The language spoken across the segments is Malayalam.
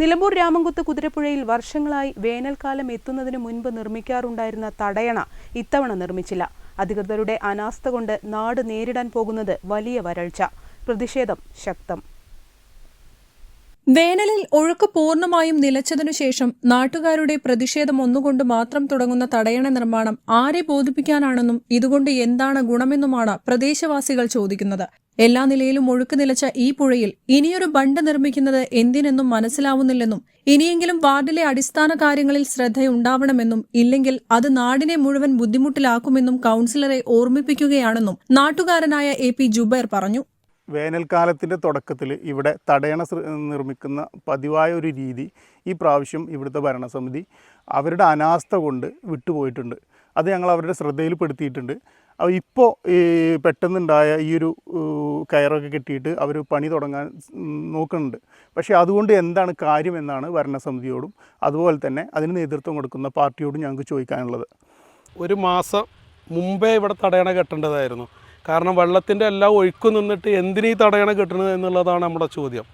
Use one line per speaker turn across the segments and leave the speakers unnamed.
Nilambur Ramamkuth കുതിരപ്പുഴയിൽ വർഷങ്ങളായി വേനൽക്കാലം എത്തുന്നതിന് മുൻപ് നിർമ്മിക്കാറുണ്ടായിരുന്ന തടയണ ഇത്തവണ നിർമ്മിച്ചില്ല. അധികൃതരുടെ അനാസ്ഥ കൊണ്ട് നാട് നേരിടാൻ പോകുന്നത് വലിയ വരൾച്ച. പ്രതിഷേധം ശക്തം.
വേനലിൽ ഒഴുക്ക് പൂർണമായും നിലച്ചതിനു ശേഷം നാട്ടുകാരുടെ പ്രതിഷേധം ഒന്നുകൊണ്ട് മാത്രം തുടങ്ങുന്ന തടയണ നിർമ്മാണം ആരെ ബോധിപ്പിക്കാനാണെന്നും ഇതുകൊണ്ട് എന്താണ് ഗുണമെന്നുമാണ് പ്രദേശവാസികൾ ചോദിക്കുന്നത്. എല്ലാ നിലയിലും ഒഴുക്ക് നിലച്ച ഈ പുഴയിൽ ഇനിയൊരു ബണ്ട് നിർമ്മിക്കുന്നത് എന്തിനെന്നും മനസ്സിലാവുന്നില്ലെന്നും ഇനിയെങ്കിലും വാർഡിലെ അടിസ്ഥാന കാര്യങ്ങളിൽ ശ്രദ്ധയുണ്ടാവണമെന്നും ഇല്ലെങ്കിൽ അത് നാടിനെ മുഴുവൻ ബുദ്ധിമുട്ടിലാക്കുമെന്നും കൌൺസിലറെ ഓർമ്മിപ്പിക്കുകയാണെന്നും നാട്ടുകാരനായ എ പി ജുബൈർ പറഞ്ഞു.
വേനൽക്കാലത്തിന്റെ തുടക്കത്തിൽ ഇവിടെ തടയണ നിർമ്മിക്കുന്ന പതിവായ ഒരു രീതി ഈ പ്രാവശ്യം ഇവിടുത്തെ ഭരണസമിതി അവരുടെ അനാസ്ഥ കൊണ്ട് വിട്ടുപോയിട്ടുണ്ട്. അത് ഞങ്ങൾ അവരുടെ ശ്രദ്ധയിൽപ്പെടുത്തിയിട്ടുണ്ട്. അപ്പോൾ ഇപ്പോൾ ഈ പെട്ടെന്നുണ്ടായ ഈ ഒരു കയറൊക്കെ കെട്ടിയിട്ട് അവർ പണി തുടങ്ങാൻ നോക്കുന്നുണ്ട്. പക്ഷേ അതുകൊണ്ട് എന്താണ് കാര്യമെന്നാണ് ഭരണസമിതിയോടും അതുപോലെ തന്നെ അതിന് നേതൃത്വം കൊടുക്കുന്ന പാർട്ടിയോടും ഞങ്ങൾക്ക് ചോദിക്കാനുള്ളത്.
ഒരു മാസം മുമ്പേ ഇവിടെ തടയണ കെട്ടേണ്ടതായിരുന്നു. കാരണം വെള്ളത്തിന്റെ എല്ലാ ഒഴുക്കും നിന്നിട്ട് എന്തിനീ തടയണ കിട്ടണത് എന്നുള്ളതാണ് നമ്മുടെ ചോദ്യം.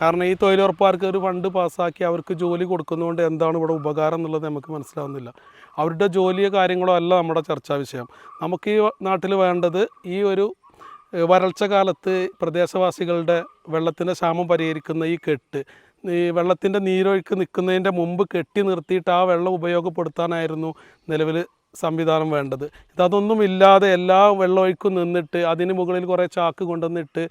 കാരണം ഈ തൊഴിലുറപ്പുകാർക്ക് ഒരു ഫണ്ട് പാസ്സാക്കി അവർക്ക് ജോലി കൊടുക്കുന്നതുകൊണ്ട് എന്താണ് ഇവിടെ ഉപകാരം എന്നുള്ളത് നമുക്ക് മനസ്സിലാവുന്നില്ല. അവരുടെ ജോലിയോ കാര്യങ്ങളോ അല്ല നമ്മുടെ ചർച്ചാ വിഷയം. നമുക്ക് ഈ നാട്ടിൽ വേണ്ടത് ഈ ഒരു വരൾച്ച കാലത്ത് പ്രദേശവാസികളുടെ വെള്ളത്തിന്റെ ക്ഷാമം പരിഹരിക്കുന്ന ഈ കെട്ട് ഈ വെള്ളത്തിന്റെ നീരൊഴുക്ക് നിൽക്കുന്നതിന്റെ മുമ്പ് കെട്ടി നിർത്തിയിട്ട് ആ വെള്ളം ഉപയോഗപ്പെടുത്താനായിരുന്നു നിലവിൽ സംവിധാനം വേണ്ടത്. ഇതൊന്നും ഇല്ലാതെ എല്ലാ വെള്ളമൊഴുക്കും നിന്നിട്ട് അതിന് മുകളിൽ കുറേ ചാക്ക് കൊണ്ടുവന്നിട്ട്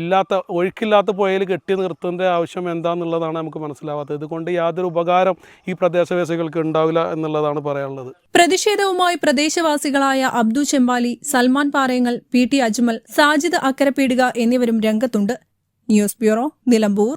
ഇല്ലാത്ത ഒഴുക്കില്ലാത്ത പുഴയിൽ കെട്ടി നിർത്തേണ്ട ആവശ്യം എന്താണെന്നുള്ളതാണ് നമുക്ക് മനസ്സിലാവാത്തത്. ഇതുകൊണ്ട് യാതൊരു ഉപകാരം ഈ പ്രദേശവാസികൾക്ക് ഉണ്ടാവില്ല എന്നുള്ളതാണ് പറയാനുള്ളത്.
പ്രതിഷേധവുമായി പ്രദേശവാസികളായ അബ്ദു ചെമ്പാലി സൽമാൻ പാറയങ്ങൽ പി ടി അജ്മൽ സാജിദ് അക്കരപ്പീടിക എന്നിവരും രംഗത്തുണ്ട്. News bureau Nilambur.